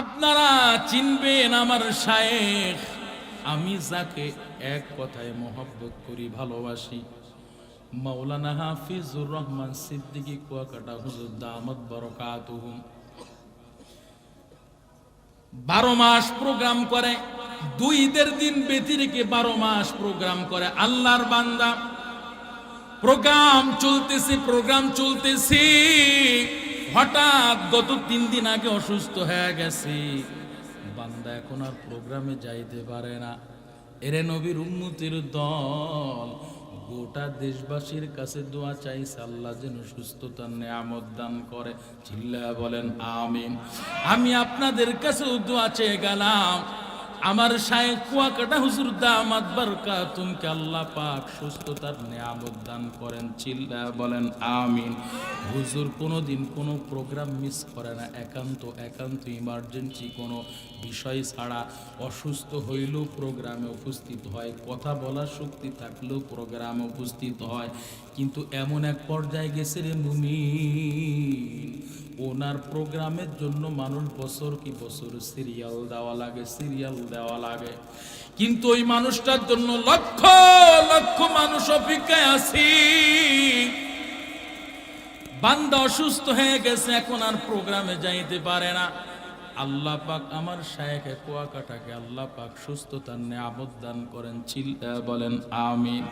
আপনারা চিনবেন আমার শায়েখ, আমি যাকে এক কথায় মহব্বত করি, ভালোবাসি। মাওলানা হাফিজুর রহমান সিদ্দিকী কুয়াকাটা হুজুর দামত বরকাতুহুম। বারো মাস প্রোগ্রাম করে দুই ঈদের দিন ব্যতি রেখে বারো মাস প্রোগ্রাম করে, আল্লাহর বান্দা। প্রোগ্রাম চলতেছে প্রোগ্রাম চলতেছে। হঠাৎ গত তিন দিন আগে অসুস্থ হয়ে গেছে। বান্দা এখন আর প্রোগ্রামে যাইতে পারে না। এরে নবীর উন্নতির দল, গোটা দেশবাসীর কাছে দোয়া চাই আল্লাহ যেন সুস্থতার নেয়ামত দান করে। চিল্লা বলেন, আমিন। আমি আপনাদের কাছেও দোয়া চেয়ে গেলাম। আমার শায়েখ কুয়াকাটা হুজুর দামাত বারকাতুমকে আল্লাহ পাক সুস্থতার নিয়ামত দান করেন, চিল্লা বলেন, আমিন। হুজুর কোনোদিন কোনো প্রোগ্রাম মিস করে না, একান্ত একান্ত ইমার্জেন্সি কোনো বিষয় ছাড়া অসুস্থ হইলেও প্রোগ্রামে উপস্থিত হয়, কথা বলার শক্তি থাকলেও প্রোগ্রামে উপস্থিত হয়। কিন্তু এমন এক পর্যায়ে গেছে রে মুমিন। ওনার প্রোগ্রামের জন্য মানুষ বছর কি বছর সিরিয়াল দেওয়া লাগে, সিরিয়াল দেওয়া লাগে। কিন্তু ওই মানুষটার জন্য লক্ষ লক্ষ মানুষ অপেক্ষায় আছি। বান্দা অসুস্থ হয়ে গেছে, এখন আর প্রোগ্রামে যাইতে পারে না। আল্লাহ পাক আমার শায়েখে কুয়াকাটাকে আল্লাহ পাক সুস্থতার নিয়ামত দান করেন চিল্লা বলেন, আমিন।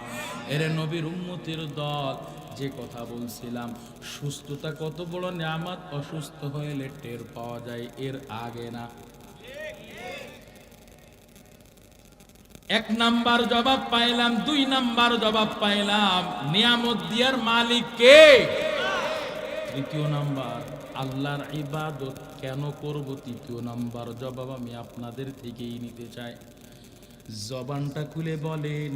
এরে নবীর উম্মতির দল, যে কথা বলছিলাম, সুস্থতা কত বড় নিয়ামত, অসুস্থ হইলে টের পাওয়া যায়, এর আগে না। এক নাম্বার জবাব পাইলাম, দুই নাম্বার জবাব পাইলাম, নিয়ামত দিয়ার মালিক কে? তৃতীয় নাম্বার। আল্লাহর ইবাদত কেন করব তৃতীয় নাম্বার জবাব আমি আপনাদের থেকেই নিতে চাই। জবানটা খুলে বলেন,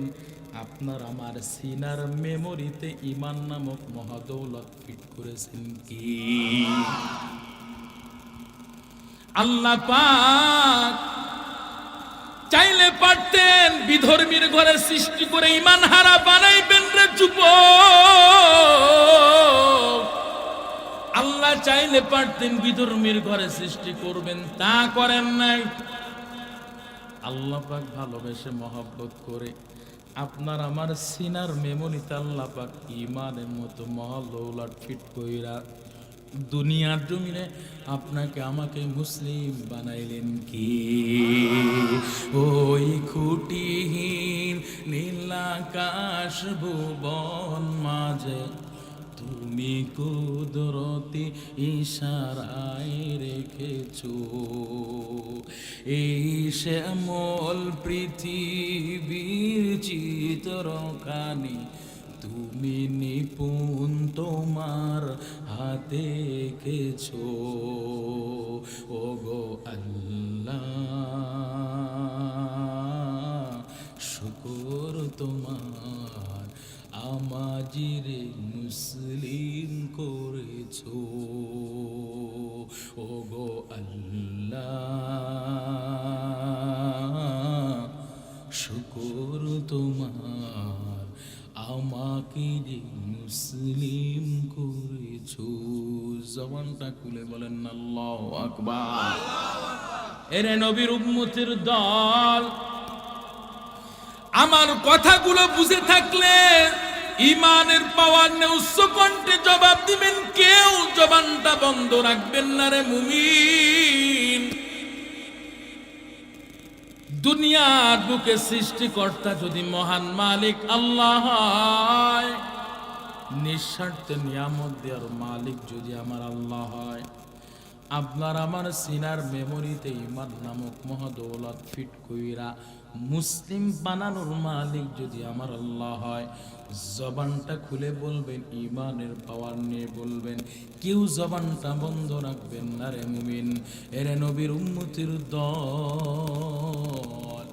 আপনার আমার সিনার মেমোরিতে ইমান নামক মহাদৌলত ফিট করেছেন কি? আল্লাহ পাক চাইলে পারতেন বিধর্মীর ঘরে সৃষ্টি করে ইমান হারা বানাইবেন রে চুপ আল্লাহ চাইলে পারতেন বিধর্মীর ঘরে সৃষ্টি করবেন, তা করেন নাই। আল্লাহ পাক ভালোবেসে মহব্বত করে আপনার আমার সিনার মেমোরিতে আল্লাহ পাক ইমানের মতো মহলৌলাট ফিট কইরা দুনিয়ার জমিনে আপনাকে আমাকে মুসলিম বানাইলেন কি? ওই খুঁটিহীন নীলাকাশ ভুবন মাঝে তুমি কুদরতি ইশারায় রেখেছো। এই শ্যামল পৃথিবীর চিত্রখানি তুমি নিপুণ তোমার হাতে এঁকেছো ও গো আল্লাহ, শুকর তোমার আমাজিরে মুসলিম করেছ। ও গো আল্লাহ, শুকর তোমার, আমাকে যে মুসলিম করেছ। জবানটা খুলে বলেন, আল্লাহ আকবার। এরে নবীর উম্মতির দল, আমার কথাগুলো বুঝে থাকলে ইমানের পাওয়ার নে উচ্চ কণ্ঠে জবাব দিবেন কেউ, জবানটা বন্ধ রাখবেন না রে মুমিন। দুনিয়ার বুকে সৃষ্টিকর্তা যদি মহান মালিক আল্লাহ হয়, নিঃস্বার্থে নিয়ামত দেওয়ার মালিক যদি আমার আল্লাহ হয়, আপনার আমার সিনার মেমোরিতে ইমান নামক মহাদৌলত ফিট কইরা মুসলিম বানানোর মালিক যদি আমার আল্লাহ হয়, জবানটা খুলে বলবেন ইমানের পাওয়ার নিয়ে বলবেন, কেউ জবানটা বন্ধ রাখবেন না রে মুমিন, এরে নবীর উন্নতির দল।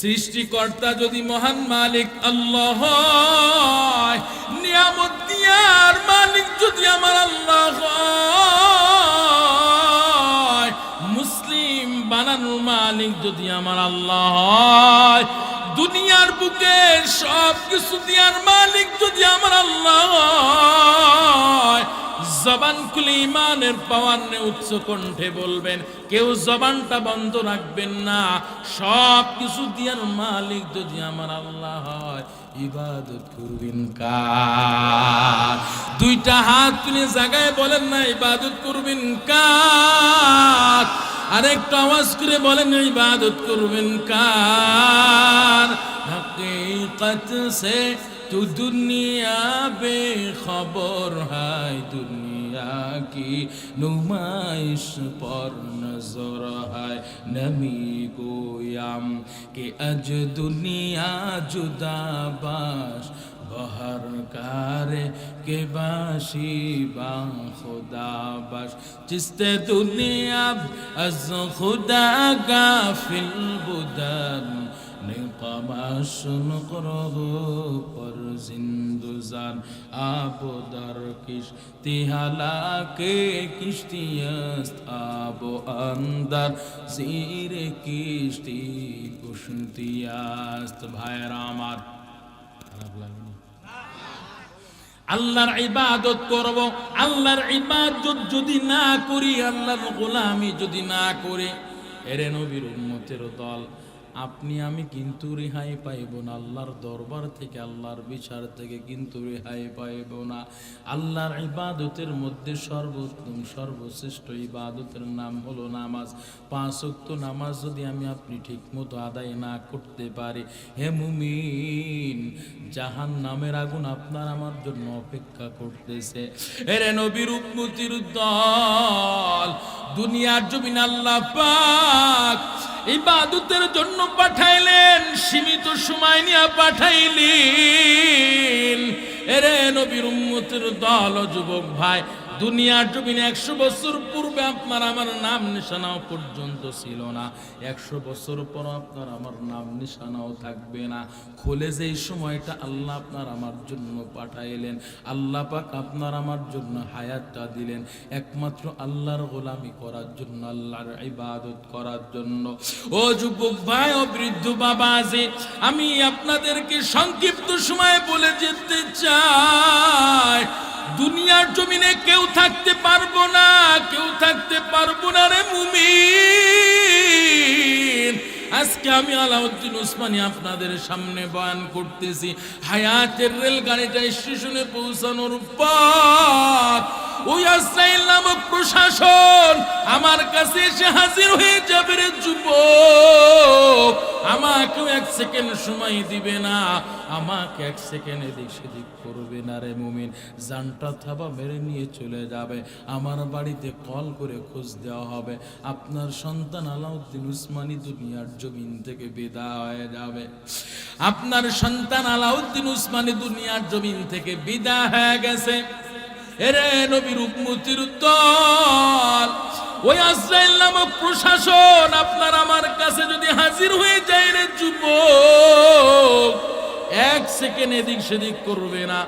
সৃষ্টিকর্তা যদি মহান মালিক আল্লাহ নিয়ামত দিয়ার মালিক যদি আমার আল্লাহ হয় বানানোর মালিক যদি আমার আল্লাহ হয়, দুনিয়ার বুকে সব কিছু দিয়ার মালিক যদি আমার আল্লাহ হয় জবান খুলে ইমানের পাওয়ার নিয়ে উচ্চ কণ্ঠে বলবেন, কেউ জবানটা বন্ধ রাখবেন না। সব কিছু দিয়ার মালিক যদি আমার আল্লাহ হয়, ইবাদত করবেন কার? দুইটা হাত তুলে জায়গায় বলেন না, ইবাদত করবেন কার? আরেকটা আওয়াজ করে বলেন, ইবাদত করবেন কার? তু দুনিয়া বে খবর হায় দুনিয়া কি নুমাইশ পর নজর হায় নমি গোয়াম কে আজ দুনিয়া জুদাবাস বহর কারে কে বাসি বা খুদা বাস। জিসতে দুনিয়া আজ খুদা গাফিল বুদান गाफिल बुदन নিকামাশ নকরহ পর জিন্দুজান আবদার কিস্তি হালাকে কিস্তিয়াস্ত আব আন্দার জিরে কিস্তি কুশতিয়াস্ত ভাইরা আমার খারাপ লাগেনি আল্লাহর ইবাদত করব আল্লাহর ইবাদত যদি না করি আল্লাহর গোলামি যদি না করে এরে নবীর উম্মতের দল আপনি, আমি কিন্তু রেহাই পাইব না। আল্লাহর দরবার থেকে, আল্লাহর বিচার থেকে কিন্তু রেহাই পাইব না। আল্লাহর ইবাদতের মধ্যে সর্বোত্তম, সর্বশ্রেষ্ঠ ইবাদতের নাম হলো নামাজ। পাঁচ ওয়াক্ত নামাজ যদি আমি আপনি ঠিক মতো আদায় না করতে পারি। হে মুমিন জাহান নামের আগুন আপনার আমার জন্য অপেক্ষা করতেছে। এরে নবীর দল, দুনিয়ার জমিন আল্লাহ পাক ইবাদতের জন্য পাঠাইলেন সীমিত সময় নিয়ে পাঠাইলেন। এরে নবীর উম্মতের দল যুবক ভাই দুনিয়ার জমিনে একশো বছর পূর্বে আপনার আমার নাম নিশানাও পর্যন্ত ছিল না। একশো বছর পর আপনার আমার নাম নিশানাও থাকবে না। খুলে যেই সময়টা আল্লাহ আপনার আমার জন্য পাঠাইলেন, আল্লাহ পাক আপনার আমার জন্য হায়াতটা দিলেন। একমাত্র আল্লাহর গোলামি করার জন্য, আল্লাহর ইবাদত করার জন্য। ও যুবক ভাই, ও বৃদ্ধ বাবা যে আমি আপনাদেরকে সংক্ষিপ্ত সময় বলে যেতে চাই। দুনিয়ার জমিনে কেউ থাকতে পারব না, কেউ থাকতে পারব না রে মুমিন। আজকে আমি আলাউদ্দিন উসমানী আপনাদের সামনে বয়ান করতেছি, হায়াতের রেলগাড়িটা স্টেশনে পৌঁছানোর পর ওই প্রশাসন আমার কাছে এসে হাজির হয়ে যাবে রে যুবক। আমাকেও এক সেকেন্ড সময় দিবে না। আমাকে এক সেকেন্ড এদিক সেদিক করবে না রে মুমিন। জানটা থাবা মেরে নিয়ে চলে যাবে। আমার বাড়িতে কল করে খোঁজ দেওয়া হবে। আপনার সন্তান আলাউদ্দিন উসমানী দুনিয়ার জমিন থেকে বিদায় হয়ে যাবে। আপনার সন্তান আলাউদ্দিন উসমানী দুনিয়ার জমিন থেকে বিদায় হয়ে গেছে। এরে নবীর উম্মতির দল ওই আজরাইল নামক প্রশাসন, আপনার আমার কাছে যদি হাজির হয়ে যায় রে যুবক, এক সেকেন্ড এদিক সেদিক করবে না।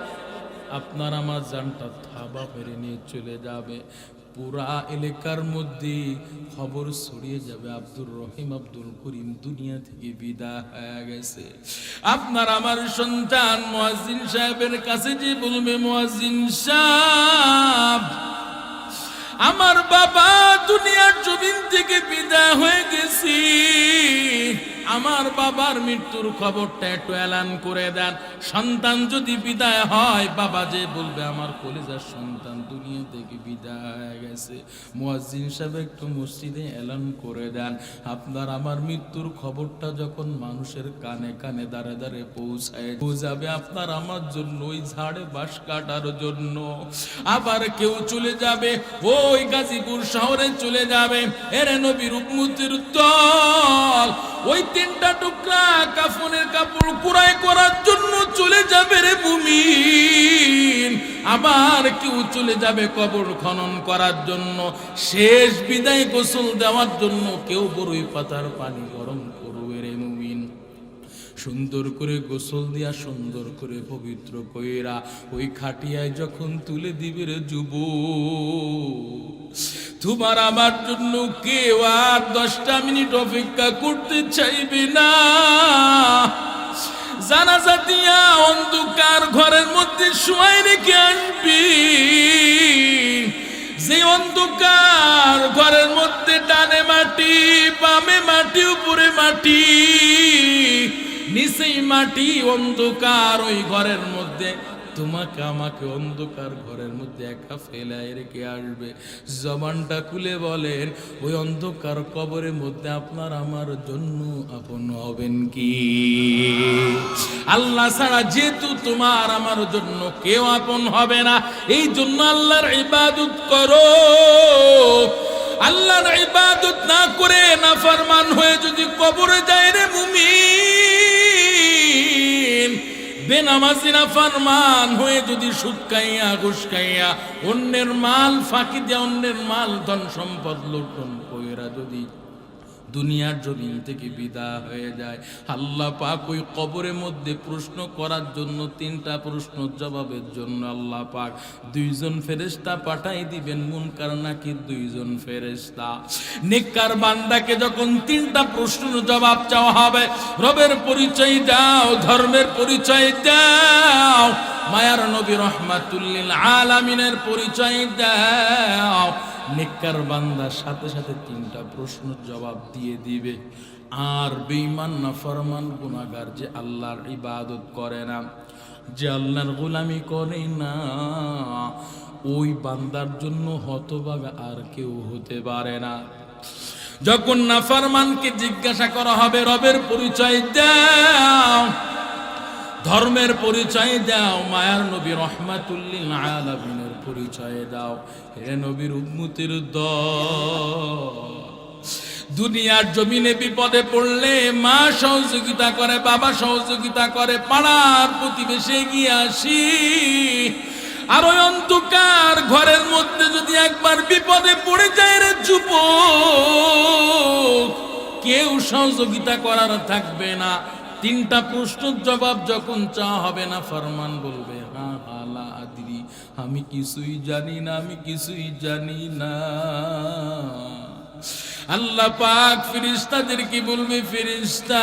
আপনার আমার জানটা থাবা ফেরে নিয়ে চলে যাবে। পুরা এলাকার মধ্যে খবর ছড়িয়ে যাবে। আব্দুর রহিম, আব্দুল করিম দুনিয়া থেকে বিদায় হয়ে গেছে। আপনার আমার সন্তান মুয়াজ্জিন সাহেবের কাছে যে বলবে, মুয়াজ্জিন সাহেব, আমার বাবা দুনিয়ার জমিন থেকে বিদায় হয়ে গেছি। আমার বাবার মৃত্যুর খবরটা একটু এলান করে দেন। সন্তান যদি বিদায় হয়, বাবা যে বলবে, আমার কলেজার সন্তান দুনিয়া থেকে বিদায় গেছে। মুয়াজ্জিন সাহেব একটু মসজিদে এলান করে দেন। আপনার আমার মৃত্যুর খবরটা যখন মানুষের কানে কানে দাঁড়ে দাঁড়ে পৌঁছায় যাবে আপনার আমার জন্য ওই ঝাড়ে বাস কাটার জন্য। আবার কেউ চলে যাবে, ওই গাজীপুর শহরে চলে যাবে। এরে নবীর উম্মতির দল ওই তিনটা টুকরা কাফনের কাপড় কুড়াই করার জন্য চলে যাবে রে ভূমি আবার কেউ চলে যাবে কবর খনন করার জন্য। শেষ বিদায় গোসল দেওয়ার জন্য কেউ বরুই পাতার পানি গরম সুন্দর করে গোসল দিয়া, সুন্দর করে পবিত্র কইরা ওই খাটিয়ায় যখন তুলে দিবে রে যুব তোমার আমার জন্য কেউ আর দশটা মিনিট অপেক্ষা করতে চাইবে না। জানাজা দিয়া অন্ধকার ঘরের মধ্যে শুয়াই রেখে আসবি। যে অন্ধকার ঘরের মধ্যে ডানে মাটি, বামে মাটি, উপরে মাটি নিচেই মাটি অন্ধকার ওই ঘরের মধ্যে। তোমাকে আমাকে অন্ধকার ঘরের মধ্যে একা ফেলায় রেখে আসবে। জবানটা খুলে বলেন, ওই অন্ধকার কবরের মধ্যে আপনার আমার জন্য আপন হবেন কি? আল্লাহ ছাড়া যেহেতু তোমার আমার জন্য কেউ আপন হবে না, এই জন্য আল্লাহর ইবাদত করো। আল্লাহর ইবাদত না করে না ফরমান হয়ে যদি কবরে যায় রে মুমিন। বেনামাজি না ফরমান হয়ে যদি সুদ খাইয়া, ঘুষ অন্যের মাল ফাঁকি দেয়া, অন্যের মাল ধন সম্পদ লুটন কইরা যদি দুনিয়ার জমিন থেকে বিদা হয়ে যায়। আল্লাহ পাক ওই কবরের মধ্যে প্রশ্ন করার জন্য তিনটা প্রশ্ন জবাবের জন্য আল্লাহ পাক দুইজন ফেরেশতা পাঠাই দিবেন, মুনকার নাকি দুইজন ফেরেশতা? নেককার বান্দাকে যখন তিনটা প্রশ্নের জবাব চাওয়া হবে, রবের পরিচয় দাও, ধর্মের পরিচয় দাও, মায়ার নবী রহমাতুল্লিল আলামিনের পরিচয় দাও নেককার বান্দার সাথে সাথে তিনটা প্রশ্ন জবাব দিয়ে দিবে। আর বেঈমান না ফরমান গুনাহগার যে আল্লাহর ইবাদত করে না, যে আল্লাহর গোলামি করে না, ওই বান্দার জন্য হতবাগা আর কেউ হতে পারে না। যখন নাফরমানকে জিজ্ঞাসা করা হবে, রবের পরিচয় দাও, ধর্মের পরিচয় দাও, মায়ার নবী রহমাতুল্লিল আলামিনের পরিচয় দাও। হে নবীর উম্মতির দল দুনিয়ার জমিনে বিপদে পড়লে মা সহযোগিতা করে, বাবা সহযোগিতা করে, পাড়ার প্রতিবেশে গিয়ে আসি। আর ওই অন্ধকার ঘরের মধ্যে যদি একবার বিপদে পড়ে যায় রে যুবক, কেউ সহযোগিতা করার থাকবে না। তিনটা প্রশ্নের জবাব যখন চা হবে না, ফরমান বলবে হা হালা আদিরি আমি কিছুই জানি না, আমি কিছুই জানি না। আল্লাহ পাক ফিরিস্তাদের কি বলবে ফিরিস্তা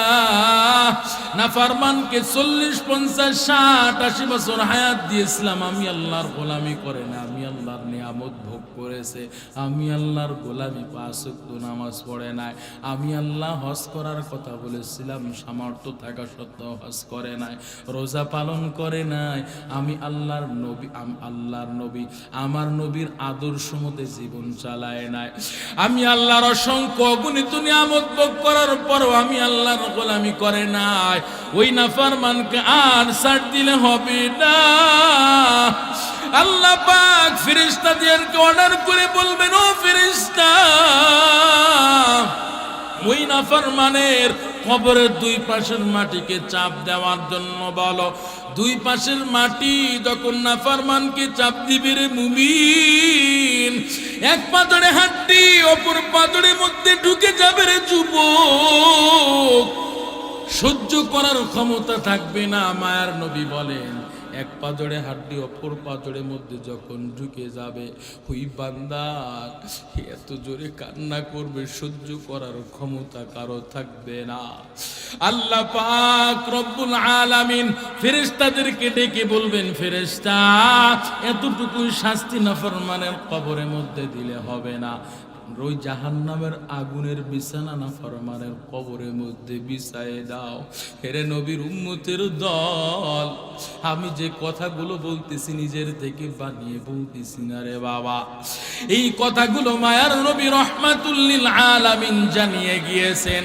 না ফারমানকে চল্লিশ, পঞ্চাশ, ষাট, আশি বছর হায়াত দিয়েছিলাম, আমি আল্লাহর গোলামি করে না। আল্লাহর নিয়ামত ভোগ করেছে। আমি আল্লাহর গোলামি পাঁচ ওয়াক্ত নামাজ পড়ে নাই। আমি আল্লাহ হজ করার কথা বলেছিলাম, সামর্থ্য থাকা সত্ত্বেও হজ করে নাই, রোজা পালন করে নাই। আমি আল্লাহর নবী আল্লাহর নবী, আমার নবীর আদর্শ মতে জীবন চালায় নাই। আমি আল্লাহর অসংখ্য অগণিত নিয়ামত ভোগ করার পরও আমি আল্লাহর গোলামি করে নাই। ওই নাফারমানকে আর ছাড় দিলে হবে না। আল্লাহ পাক ফেরেশতাদেরকে অর্ডার করে বলবেন, ও ফেরেশতা, ওই নাফরমানের কবরের দুই পাশের মাটিকে চাপ দেওয়ার জন্য বলো। দুই পাশের মাটি যখন নাফরমানকে চাপ দিবে রে মুমিন, এক পাথরে হাড্ডি অপর পাথরের মধ্যে ঢুকে যাবে রে যুবক। সহ্য করার ক্ষমতা থাকবে না, মায়ার নবী বলেন। এক পাজড়ে হাড্ডি অপর পা পাজড়ের মধ্যে যখন ঢুকে যাবে ওই বান্দার এত জোরে কান্না করবে, সহ্য করার ক্ষমতা কারও থাকবে না। আল্লাহ পাক রব্বুল আলামিন ফেরেশতাদেরকে ডেকে বলবেন, ফেরেশতা, এতটুকুই শাস্তি নাফরমানের কবরের মধ্যে দিলে হবে না। ওই জাহান্নামের আগুনের বিছানা না ফরমানের কবরের মধ্যে বিছায়ে দাও। হেরে নবীর উম্মতের দল, আমি যে কথাগুলো বলতেছি নিজের থেকে বানিয়ে বলতেছি না রে বাবা। এই কথাগুলো মায়ার নবী রহমাতুল্লিল আলামিন জানিয়ে গিয়েছেন।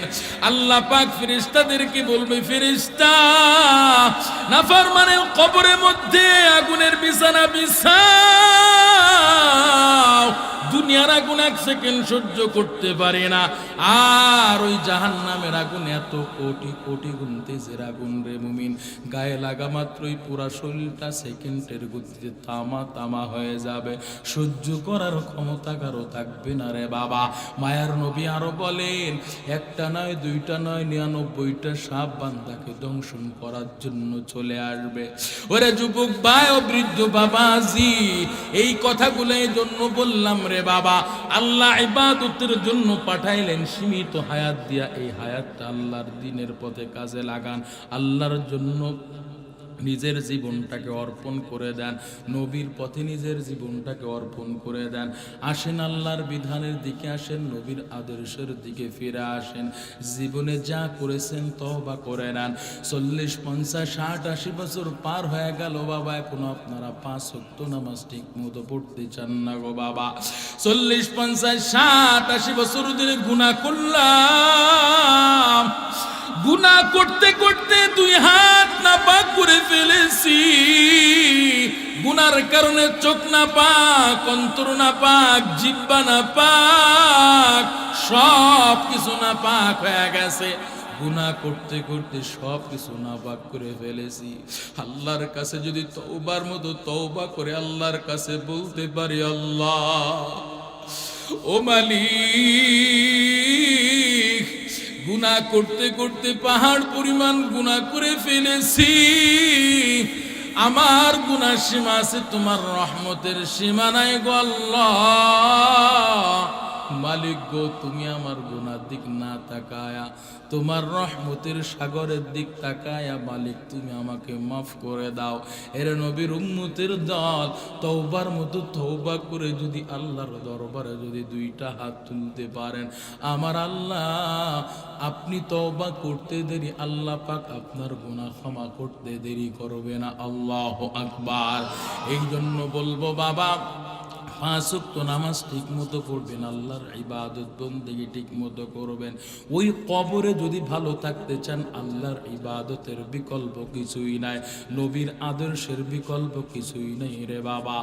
আল্লাহ পাক ফেরেশতাদেরকে বলবে, ফেরেশতা, নাফরমানের কবরের মধ্যে আগুনের বিছানা বিছাও। দুনিয়ার আগুন এক সেকেন্ড সহ্য করতে পারে না। আর ওই জাহান নামের আগুন এত কোটি কোটি তেজের আগুন রে মুমিন। গায়ে লাগা মাত্রই পুরা শরীরটা সেকেন্ডের গতিতে তামা তামা হয়ে যাবে। সহ্য করার ক্ষমতা কারও থাকবে না রে বাবা। মায়ার নবী আরও বলেন, একটা নয়, দুইটা নয়, নিরানব্বইটা সাপ বান্দাকে দংশন করার জন্য চলে আসবে। ওরে যুবক ভাই ও বৃদ্ধ বাবাজি, এই কথাগুলো এই জন্য বললাম রে বাবা, আল্লাহ ইবাদতের জন্য পাঠাইলেন সীমিত হায়াত দিয়া। এই হায়াতটা আল্লাহর দিনের পথে কাজে লাগান। আল্লাহর জন্য নিজের জীবনটাকে অর্পণ করে দেন। নবীর পথে নিজের জীবনটাকে অর্পণ করে দেন। আসেন আল্লাহর বিধানের দিকে আসেন, নবীর আদর্শের দিকে ফিরে আসেন। জীবনে যা করেছেন তবা করে নেন। চল্লিশ, পঞ্চাশ, ষাট, আশি বছর পার হয়ে গেল বাবা, এখনও আপনারা পাঁচ সত্য নামাজ ঠিক মতো পড়তে চান না গো বাবা। চল্লিশ, পঞ্চাশ, ষাট, আশি বছর ধরে গুণা করলাম। গুনাহ করতে ফেলেছি। গুনার কারণে চোখ না পাক, অন্তর না পাক, জিব্বা না পাক, সব কিছু না পাক হয়ে গেছে। গুনাহ করতে করতে সব কিছু না পাক করে ফেলেছি। আল্লাহর কাছে যদি তওবার মতো তওবা করে আল্লাহর কাছে বলতে পারি, আল্লাহ, ও মালিক গুনাহ করতে করতে পাহাড় পরিমাণ গুনা করে ফেলেছি। আমার গুনার সীমা আছে তোমার রহমতের সীমা নাই গল্ল মালিক গো, তুমি আমার গুনার দিক না তাকায়া তোমার রহমতের সাগরের দিক তাকায়া মালিক, তুমি আমাকে মাফ করে দাও। এর নবীর উম্মতের দল, তওবার মতো তওবা করে যদি আল্লাহর দরবারে যদি দুইটা হাত তুলতে পারেন। আমার আল্লাহ, আপনি তওবা করতে দেরি, আল্লাহ পাক আপনার গুনাহ ক্ষমা করতে দেরি করবে না। আল্লাহ আকবার। এই জন্য বলব, বাবা পাঁচ ওয়াক্ত নামাজ ঠিক মতো পড়বেন, আল্লাহর ইবাদত বন্দেগি ঠিক মতো করবেন। ওই কবরে যদি ভালো থাকতে চান, আল্লাহর ইবাদতের বিকল্প কিছুই নাই। নবীর আদর্শের বিকল্প কিছুই নেই রে বাবা।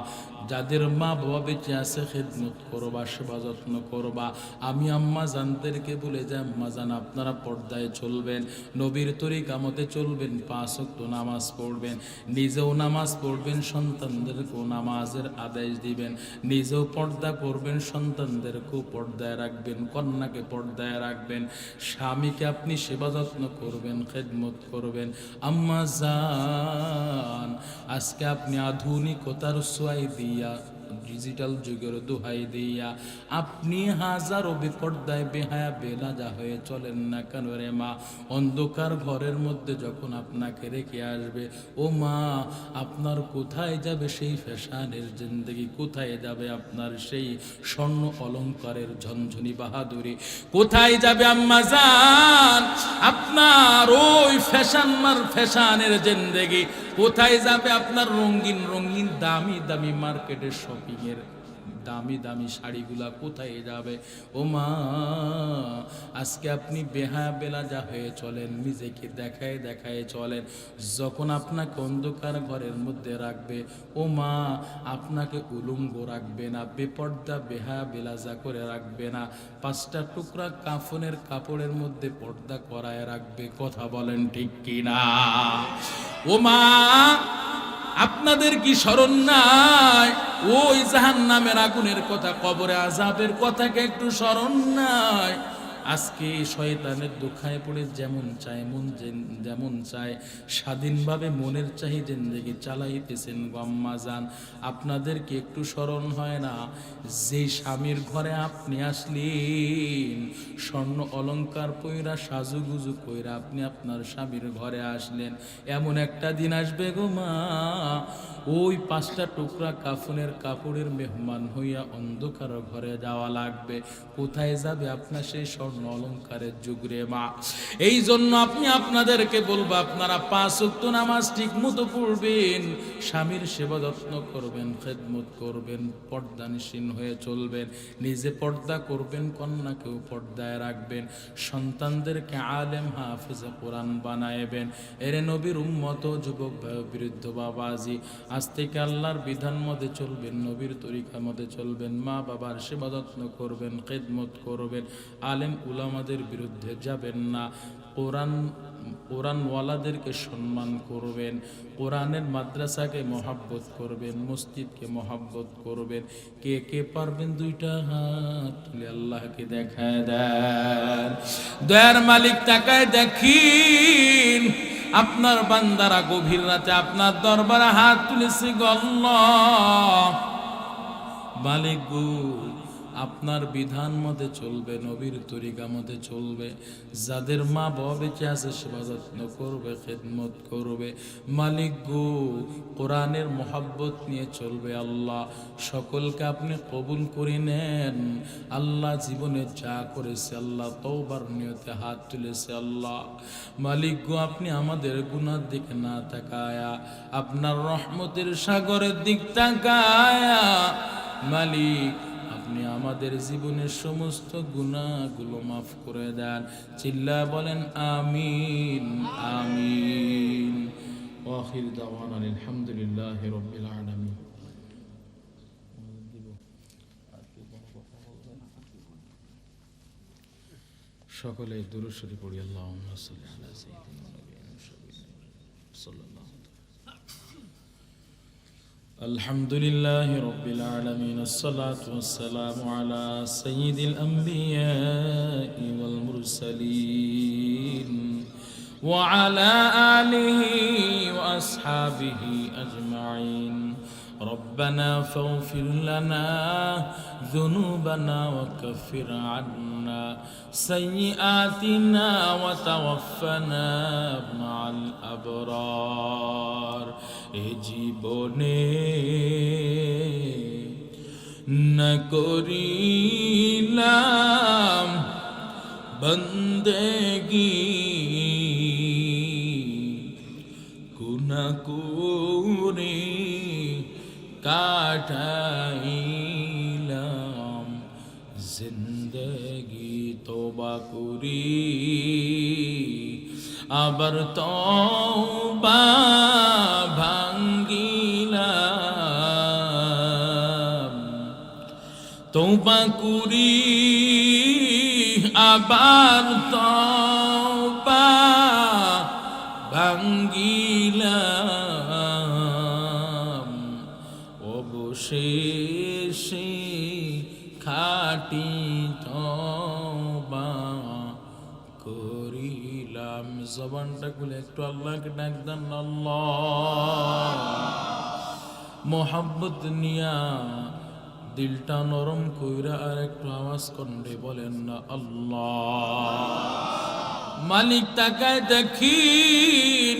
যাদের মা বাবা বেঁচে আছে, খেদমত করবা, সেবা যত্ন করবা। আমি আম্মা জানদেরকে বলে যে, আম্মা জান, আপনারা পর্দায় চলবেন, নবীর তরিকা মতে চলবেন পাঁচ ওয়াক্ত নামাজ পড়বেন। নিজেও নামাজ পড়বেন, সন্তানদেরকেও নামাজের আদেশ দিবেন। নিজেও পর্দা করবেন, সন্তানদেরকেও পর্দায় রাখবেন, কন্যাকে পর্দায় রাখবেন, স্বামীকে আপনি সেবা যত্ন করবেন, খেদমত করবেন। আম্মা যান আজকে আপনি আধুনিকতার সোয়াই দিয়া ডিজিটাল যুগের দোহাই দিয়া, আপনি হাজারো বিপর্দায় বেহায়া বেলাজা হয়ে চলেন না কেন রে মা? অন্ধকার ঘরের মধ্যে যখন আপনাকে রেখে আসবে, ও মা, আপনার কোথায় যাবে সেই ফ্যাশনের জিন্দগি? কোথায় যাবে আপনার সেই স্বর্ণ অলংকারের ঝনঝনি বাহাদুরি? কোথায় যাবে আম্মা জান? আপনার ওই ফ্যাশন মার ফ্যাশনের জিন্দগি? কোথায় যাবে আপনার রঙিন রঙিন, দামি দামি মার্কেটের শপিং এর দামি দামি শাড়িগুলা কোথায় যাবে? ও মা আজকে আপনি বেহা বেলা যা হয়ে চলেন, নিজেকে দেখায় দেখায় চলেন। যখন আপনাকে অন্ধকার ঘরের মধ্যে রাখবে ও মা আপনাকে উলঙ্গ রাখবে না, বেপর্দা বেহা বেলাজা করে রাখবে না। পাঁচটা টুকরা কাফনের কাপড়ের মধ্যে পর্দা করায় রাখবে, কথা বলেন ঠিক কিনা? ও মা আপনাদের কি স্মরণ নাই? ওই জাহান নামের আগুনের কথা, কবরে আজাবের কথাকে একটু স্মরণ নাই। আজকে শয়তানের দুঃখায় পড়ে যেমন চায় মন যেমন চায়, স্বাধীনভাবে মনের চাহি জিন্দেগি চালাইতেছেন গম্মা যান আপনাদেরকে একটু স্মরণ হয় না, যে স্বামীর ঘরে আপনি আসলেন, স্বর্ণ অলংকার পইরা সাজুগুজু কইরা আপনি আপনার স্বামীর ঘরে আসলেন। এমন একটা দিন আসবে গো মা, ওই পাঁচটা টুকরা কাফনের কাপড়ের মেহমান হইয়া অন্ধকার ঘরে যাওয়া লাগবে। কোথায় যাবে আপনার সেই স্বর্ণ অলংকারের যুগ রে মা। এই জন্য আপনি আপনাদেরকে বলব, আপনারা পাঁচ উক্ত নামাজ ঠিক মতো পড়বেন, স্বামীর সেবা যত্ন করবেন, খেদমত করবেন পর্দানিসীন হয়ে চলবেন, নিজে পর্দা করবেন, কন্যাকেও পর্দায় রাখবেন, সন্তানদেরকে আলেম হাফিজে কোরআন বানাইবেন। এরে নবীর উম্মত যুবক বৃদ্ধ বাবাজি, আজ থেকে আল্লাহর বিধান মতে চলবেন, নবীর তরিকা মতে চলবেন, মা বাবার সেবা যত্ন করবেন, খেদমত করবেন, আলেম উলামাদের বিরুদ্ধে যাবেন না। কোরআন, কোরআনওয়ালাদেরকে সম্মান করবেন, কোরআনের মাদ্রাসাকে মহাব্বত করবেন, মসজিদকে মহাব্বত করবেন। কে কে পারবেন দুইটা হাত তুলে আল্লাহকে দেখায় দেন। দয়ার মালিক তাকায় দেখিন, আপনার বান্দারা গভীর রাতে আপনার দরবারে হাত তুলেছে গল্লা মালিক গো আপনার বিধান মতে চলবে, নবীর তরিকা মতে চলবে। যাদের মা বাবা বেঁচে আছে সেবা যত্ন করবে খেদমত করবে। মালিক গো, কোরআনের মোহাব্বত নিয়ে চলবে আল্লাহ। সকলকে আপনি কবুল করে নেন। আল্লাহ জীবনে যা করেছে আল্লাহ তৌবার নিয়তে হাত তুলেছে আল্লাহ। মালিক গো, আপনি আমাদের গুনার দিকে না তাকায়া, আপনার রহমতের সাগরের দিক তাকায়া, মালিক আপনি আমাদের জীবনের সমস্ত গুণাগুলো মাফ করে দেন। চিল্লা বলেন, আমিন আমিন। ওয়াখির দাওয়ান, আলহামদুলিল্লাহ রব্বিল আলামিন। সকলে দুরুশরী পড়ি, আল্লাহুম্মা সাল্লি الحمد لله رب العالمين الصلاة والسلام على سيد الأنبياء والمرسلين وعلى آله وأصحابه أجمعين. ربنا فاغفر لنا ذنوبنا وكفر عنا سيئاتنا وتوفنا مع الأبرار এ জীবনে না করিলাম বন্দেগি কাটাইলাম। জিন্দগি তোবা করি। আবার তবা ভাঙ্গিলাম। তোবা করি আবার তবা খুলে একটু আল্লাহকে ডাক দেন আল্লাহ। মোহাব্বত নিয়া দিলটা নরম কইরা আর একটু আওয়াজ কন্ডে বলেন, না, আল্লাহ। মালিক তাকায় দেখিন,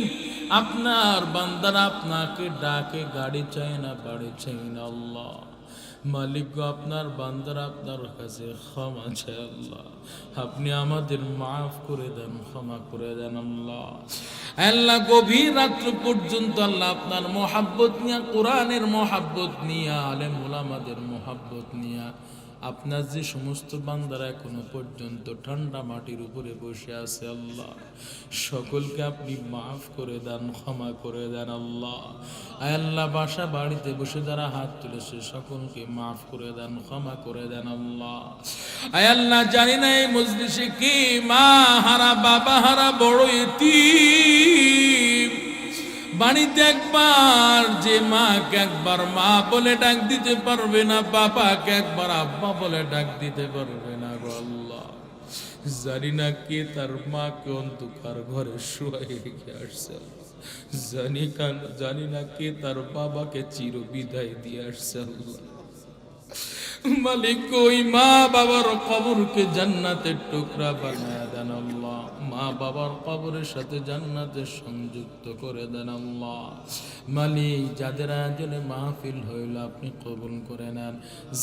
আপনার বান্দারা আপনাকে ডাকে, গাড়ি চাই না, বাড়ি চাই না, আল্লাহ। মালিক আপনার বান্দার আপনার কাছে ক্ষমা চাই আল্লাহ। আপনি আমাদের মাফ করে দেন, ক্ষমা করে দেন আল্লাহ। আল্লাহ, গভীর রাত্র পর্যন্ত আল্লাহ আপনার মহাব্বত নিয়া, কোরআনের মহাব্বত নিয়া, আলেম ওলামাদের মহাব্বত নিয়া আপনার যে সমস্ত বান্দারা এখনও পর্যন্ত ঠান্ডা মাটির উপরে বসে আছে আল্লাহ, সকলকে আপনি মাফ করে দেন, ক্ষমা করে দেন আল্লাহ। আয় আল্লাহ, বাসা বাড়িতে বসে যারা হাত তুলেছে, সকলকে মাফ করে দেন, ক্ষমা করে দেন আল্লাহ। আয় আল্লাহ, জানি না এই মজলিসে কি মা, হারা বাবা, হারা বড় এতিম। বাড়িতে একবার, যে মাকে একবার, মা বলে ডাক দিতে পারবে না, বাবাকে একবার, আব্বা বলে ডাক দিতে পারবে না গো আল্লাহ। জানি না কে তার মাকে অন্ধকার ঘরে শুয়াই রেখে আসছে। জানি জানি না কে তার বাবাকে চির বিদায় দিয়ে আসছে আল্লাহ। মালিক ওই মা বাবার কবরকে জান্নাতের টুকরা বানায় দেন আল্লাহ। মা বাবার কবরের সাথে জান্নাতের সংযুক্ত করে দেন আল্লাহ। মালিক, যাদের আয়োজনে মাহফিল হইল, আপনি কবুল করে নেন।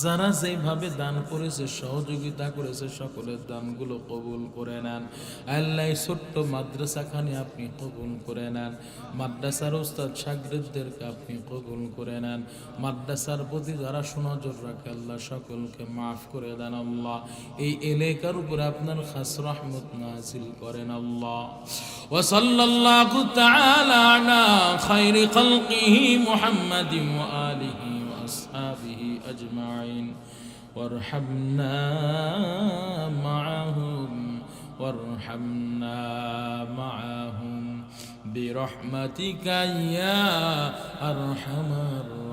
যারা যেভাবে দান করেছে, সহযোগিতা করেছে, সকলের দানগুলো কবুল করে নেন। আল্লাহ ছোট্ট মাদ্রাসাখানে আপনি কবুল করে নেন। মাদ্রাসার ওস্তাদ সাগরিদদেরকে আপনি কবুল করে নেন। মাদ্রাসার প্রতি যারা সুনজর রাখে, আল্লাহ সকলকে মাফ করে দেন আল্লাহ এই এলাকার উপরে আপনার খাস রহমত নাজিল করেন আল্লাহ وصلى الله تعالى على خير خلقه محمد وآله وأصحابه أجمعين وارحمنا معهم وارحمنا معهم برحمتك يا أرحم الراحمين